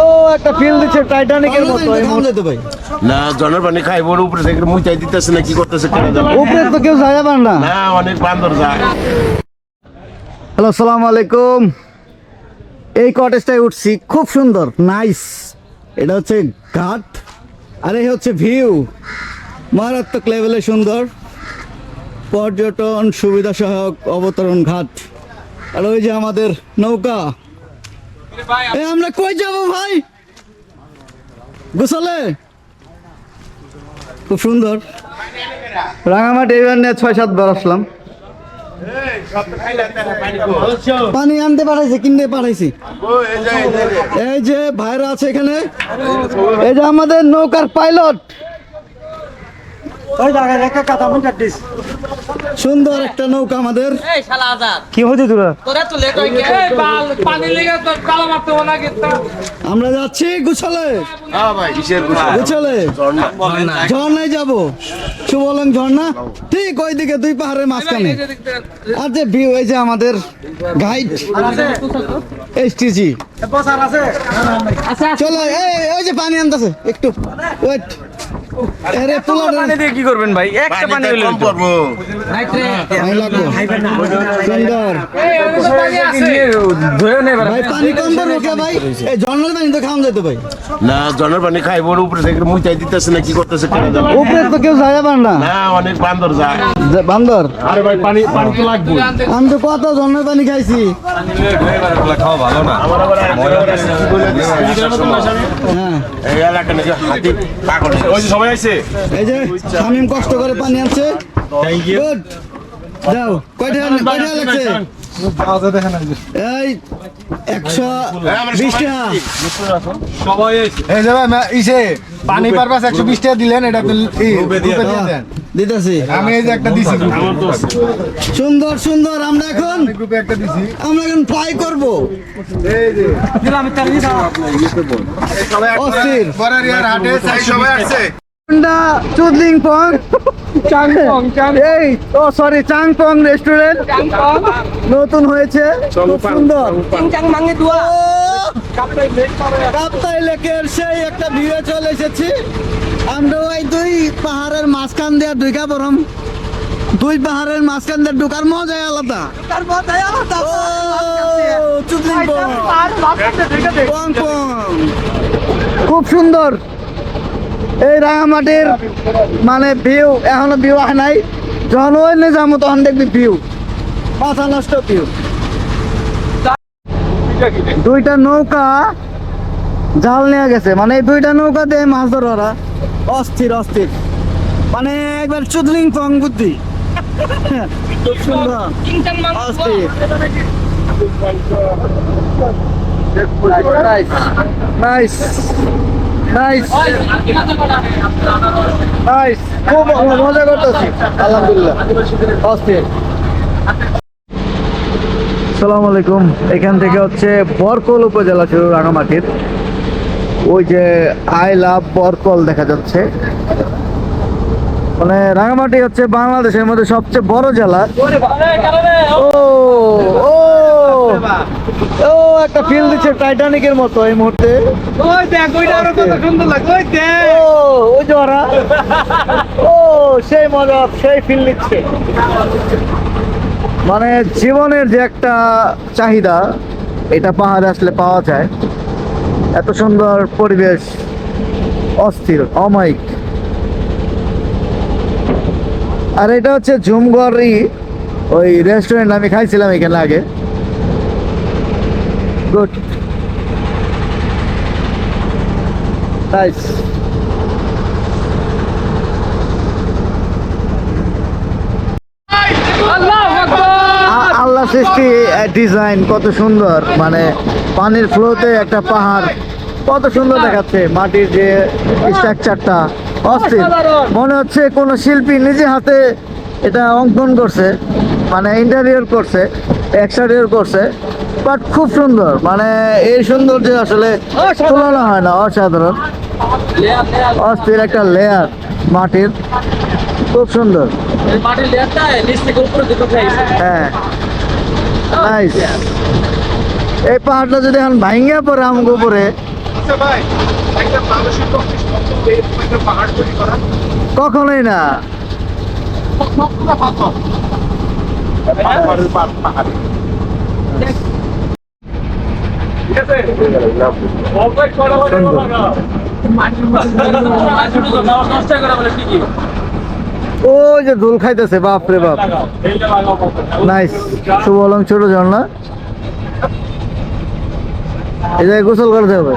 ও একটা ফিল দিচ্ছে টাইটানিকের মতো এই ভাই। না জনের পানি খাইব উপরে থেকে দিতেছে না কি করতেছে কেন উপরে তো কেউ যায় পার না। না অনেক বান্দর যায়। হ্যালো আসসালামু আলাইকুম। এই কটেজটায় উঠছি খুব সুন্দর নাইস এটা হচ্ছে ঘাট আর এই হচ্ছে ভিউ মারাত্মক লেভেলে সুন্দর। পর্যটন সুবিধা সহায়ক অবতরণ ঘাট। আর ওই যে আমাদের নৌকা আমরা কই যাব ভাই? গোসলে? খুব সুন্দর। রাঙামাটি এবার নিয়ে ছয় সাত বার আসলাম। পানি আনতে পাঠাইছে কিনতে পাঠাইছি। এই যে ভাইরা আছে এখানে। এই যে আমাদের নৌকার পাইলট। সুন্দর একটা নৌকা আমাদের। এই শালা আজাদ। কি তোরা? হয়ে কিন্তু আমরা যাচ্ছি গুছালে। কিসের গুছালে? ঝর্ণায় যাব। শুভলং ঝর্ণা। ঠিক ওইদিকে দুই পাহাড়ের মাঝখানে। আর যে ভিউ এই যে আমাদের গাইড এসটিজি চলো এই ওই যে পানি আনতেছে একটু। ওয়েট আরে পোলার পানি দিয়ে কি করবেন ভাই? একটা পানি হইল কম করব। পানি সুন্দর ভাই পানি কম করব কে ভাই? এই ঝর্ণার পানি তো খাওয়া যেত ভাই। না জনের পানি খাইব উপরে থেকে মুচাই দিতেছে না কি করতেছে কেন জানে উপরে তো কেউ যায় না। না অনেক বান্দর যায়। বান্দর? আরে ভাই পানি পানি তো লাগবে আমি তো কত ঝর্ণার পানি খাইছি। আমার আবার কি বলে দিছে। হ্যাঁ এই এলাকা নাকি হাতি পাগল ওই যে সবাই আইছে এই যে শামিম কষ্ট করে পানি আনছে। গুড যাও কয়টা কয়টা লাগছে? এই একশো বিশ টাকা। এই যে। ভাই ইসে পানি পারপাস একশো বিশ টাকা দিলেন এটা তো রূপে দিয়ে দেন। দিতেছি। আমি এই যে একটা দিছি। সুন্দর সুন্দর আমরা এখন গ্রুপে একটা দিছি। আমরা এখন ফ্লাই করব। অস্থির। পরের ইয়ার হাটে সবাই আসছে। হোন্ডা চুদলিং পং চাংপং, এই ও সরি চাংপং রেস্টুরেন্ট নতুন হয়েছে। খুব সুন্দর। চিংচাং মাঙ্গে কাপ্তাই লেকের সেই একটা ভিউয়ে চলে এসেছি। আমরা ওই দুই পাহাড়ের মাঝখান দিয়ে ঢুকা পড়ম দুই পাহাড়ের মাঝখান দিয়ে ঢুকার মজাই আলাদা। আলাদা। চুদলিং পং পং খুব সুন্দর। এই রাঙামাটির মানে ভিউ, এখনও ভিউ আয় নাই। যখন ওই নিয়ে যাব তখন দেখবি ভিউ। মাথা নষ্ট ভিউ। দুইটা নৌকা জাল নিয়ে গেছে। মানে এই দুইটা নৌকা দিয়ে মাছ ধরে অস্থির অস্থির। মানে একবার চুদলিং পং বুদ্ধি। খুব সুন্দর। অস্থির। নাইস নাইস খুব মজা করতেছি। আলহামদুলিল্লাহ। অস্থির সালাম আলাইকুম। এখান থেকে হচ্ছে বরকল উপজেলা শুরু রাঙামাটির। ওই যে আই লাভ বরকল দেখা যাচ্ছে। মানে রাঙামাটি হচ্ছে বাংলাদেশের মধ্যে সবচেয়ে বড় জেলা। ও ও। ও একটা ফিল দিচ্ছে টাইটানিকের মতো এই মুহূর্তে। ওই দেখ ওইটা আরও কত সুন্দর লাগে ওই দেখ। ও ওই ওরা। ও সেই মজা সেই ফিল নিচ্ছে। মানে জীবনের যে একটা চাহিদা এটা পাহাড়ে আসলে পাওয়া যায়। এত সুন্দর পরিবেশ অস্থির অমায়িক। আর এটা হচ্ছে ঝুমগড়ি ওই রেস্টুরেন্ট আমি খাইছিলাম এখানে আগে। গুড নাইস আল্লাহ আল্লাহ সৃষ্টি ডিজাইন কত সুন্দর। মানে পানির ফ্লোতে একটা পাহাড় কত সুন্দর দেখাচ্ছে মাটির যে স্ট্রাকচারটা অস্থির। মনে হচ্ছে কোনো শিল্পী নিজে হাতে এটা অঙ্কন করছে মানে ইন্টারিয়র করছে এক্সটারিয়র করছে। বাট খুব সুন্দর। মানে এই সুন্দর যে আসলে তুলনা হয় না অসাধারণ। অস্থির একটা লেয়ার মাটির। খুব সুন্দর। হ্যাঁ। এই পাহাড়টা যদি এখন ভাঙ্গা পরে আমাকে পরে কখনোই না। ও যে দোল খাইতেছে বাপ রে বাপ। নাইস শুভ অলং ছোট ঝর্ণা এই জায়গায় গোসল করতে হবে।